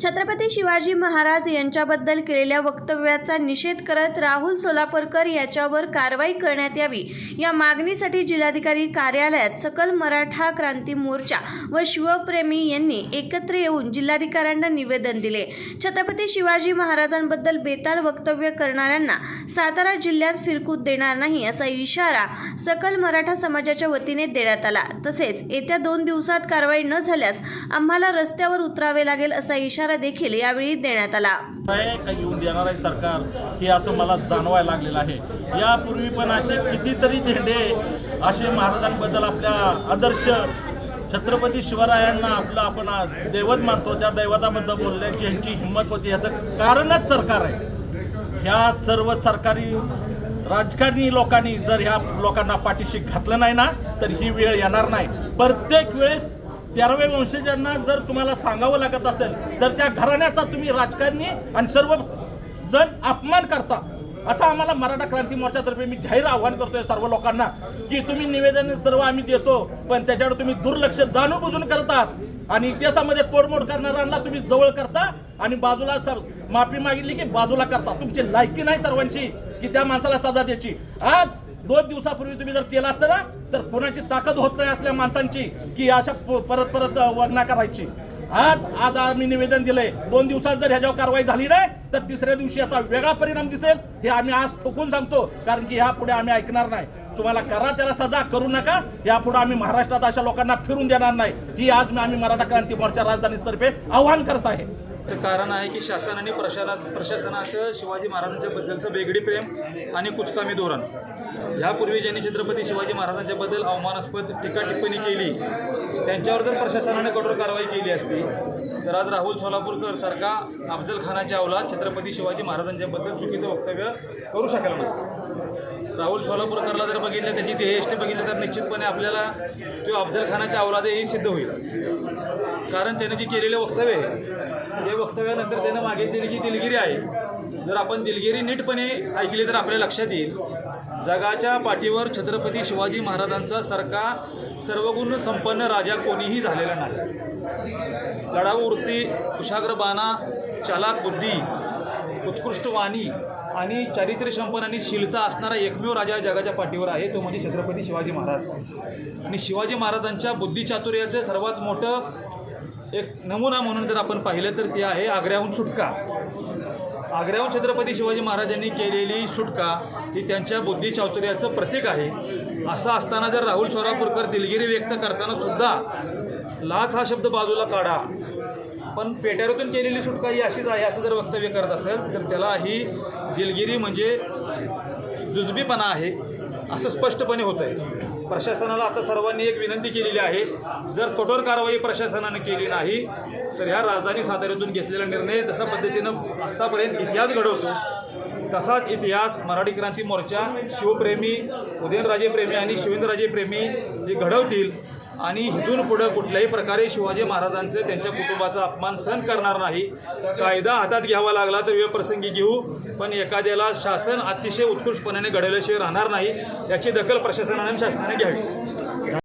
छत्रपती शिवाजी महाराज यांच्याबद्दल केलेल्या वक्तव्याचा निषेध करत राहुल सोलापूरकर याच्यावर कारवाई करण्यात यावी. या मागणीसाठी जिल्हाधिकारी कार्यालयात सकल मराठा क्रांती मोर्चा व शिवप्रेमी यांनी एकत्र येऊन जिल्हाधिकाऱ्यांना निवेदन दिले. छत्रपती शिवाजी महाराजांबद्दल बेताल वक्तव्य करणाऱ्यांना सातारा जिल्ह्यात फिरकू देणार नाही असा इशारा सकल मराठा समाजाच्या वतीने देण्यात आला. तसेच येत्या दोन दिवसात कारवाई न झाल्यास आम्हाला रस्त्यावर उतरावे लागेल असा इशारा देखील यावेळी देण्यात आला. आहे का येऊन देणार आहे सरकार हे असं मला जाणवायला लागलेलं आहे. यापूर्वी पण असे कितीतरी धेंडे असे महाराजांबद्दल आपल्या आदर्श छत्रपती शिवरायांना आपलं आपण दैवत मानतो त्या दैवताबद्दल बोलण्याची यांची हिंमत होती. याचं कारणच सरकार आहे. ह्या सर्व सरकारी राजकारणी लोकांनी जर ह्या लोकांना पाठीशी घातलं नाही ना तर ही वेळ येणार नाही. प्रत्येक वेळेस तेराव्या वंशजांना जर तुम्हाला सांगावं लागत असेल तर त्या घराण्याचा तुम्ही राजकारणी आणि सर्व जण अपमान करता. असं आम्हाला मराठा क्रांती मोर्चातर्फे मी जाहीर आव्हान करतोय सर्व लोकांना की तुम्ही निवेदन सर्व आम्ही देतो पण त्याच्यावर तुम्ही दुर्लक्ष जाणून करतात आणि इतिहासामध्ये तोडमोड करणाऱ्यांना तुम्ही जवळ करता आणि बाजूला सर माफी मागितली की बाजूला करता तुमची लायकी नाही सर्वांची की त्या माणसाला सजा द्यायची. आज दोन दिवसापूर्वी तुम्ही जर केला असतं ना तर कोणाची ताकद होत नाही असल्या माणसांची की अशा परत परत वर्णा करायची. आज आज आम्ही निवेदन दिलंय दोन दिवसात जर ह्याच्यावर कारवाई झाली नाही तर तिसऱ्या दिवशी याचा वेगळा परिणाम दिसेल. हे आम्ही आज ठोकून सांगतो कारण की ह्या पुढे आम्ही ऐकणार नाही. तुम्हाला करा त्याला सजा करू नका. यापुढे आम्ही महाराष्ट्रात अशा लोकांना फिरून देणार नाही. ही आज आम्ही मराठा क्रांती मोर्चा राजधानीतर्फे आव्हान करत आहे. त्याचं कारण आहे की शासन आणि प्रशाला प्रशासनाचं शिवाजी महाराजांच्या बद्दलचं वेगळी प्रेम आणि कुचकामी धोरण. ह्यापूर्वी ज्यांनी छत्रपती शिवाजी महाराजांच्याबद्दल अवमानास्पद टीका टिप्पणी केली त्यांच्यावर जर प्रशासनाने कठोर कारवाई केली असती. तर आज राहुल सोलापूरकर सारखा अफजल खानाच्या अवलाद छत्रपती शिवाजी महाराजांच्याबद्दल चुकीचं वक्तव्य करू शकला नसतं राहुल सोलापूरकरला जर बघितलं त्याची देहष्टी बघितलं तर निश्चितपणे आपल्याला तो अफजल खानाच्या अवलाद हे सिद्ध होईल. कारण त्याने जे केलेले वक्तव्य आहे हे वक्तव्यानंतर त्यानं मागितलेली जी दिलगिरी आहे जर आपण दिलगिरी नीटपणे ऐकली तर आपल्या लक्षात येईल. जगाच्या पाठीवर छत्रपती शिवाजी महाराजांचा सारखा सर्वगुण संपन्न राजा कोणीही झालेला नाही. लढाऊ वृत्ती कुशाग्र बाणा चालाक बुद्धी उत्कृष्ट वाणी आणि चारित्र्य संपन्न आणि शीलता असणारा एकमेव राजा जगाच्या पाठीवर आहे तो म्हणजे छत्रपती शिवाजी महाराज. आणि शिवाजी महाराजांच्या बुद्धिचातुर्याचं सर्वात मोठं एक नमुना म्हणून जर आपण पाहिलं तर ती आहे आग्र्याहून सुटका. आग्र्याहून छत्रपती शिवाजी महाराजांनी केलेली सुटका ही त्यांच्या बुद्धिचातुर्याचं प्रतीक आहे. असं असताना जर राहुल शोरापूरकर दिलगिरी व्यक्त करताना सुद्धा लाच हा शब्द बाजूला काढा. पण पेट्यारातून केलेली सुटका ही अशीच आहे असं जर वक्तव्य करत असेल तर त्याला ही दिलगिरी म्हणजे जुजबीपणा आहे. असं स्पष्टपणे होतं आहे प्रशासनाला आता सर्वांनी एक विनंती केलेली आहे. जर कठोर कारवाई प्रशासनानं केली नाही तर ह्या राजधानी साताऱ्यातून घेतलेला निर्णय जशा पद्धतीनं आत्तापर्यंत इतिहास घडवतो तसाच इतिहास मराठी क्रांती मोर्चा शिवप्रेमी उदयनराजेप्रेमी आणि शिवेंद्रराजेप्रेमी जे घडवतील आणि इथून पुढं कुठल्याही प्रकारे शिवाजी महाराजांचं त्यांच्या कुटुंबाचा अपमान सहन करणार नाही. कायदा हातात घ्यावा लागला तर वेळप्रसंगी घेऊ पण एखाद्याला शासन अतिशय उत्कृष्टपणाने घडवल्याशिवाय राहणार नाही याची दखल प्रशासनाने शासनाने घ्यावी.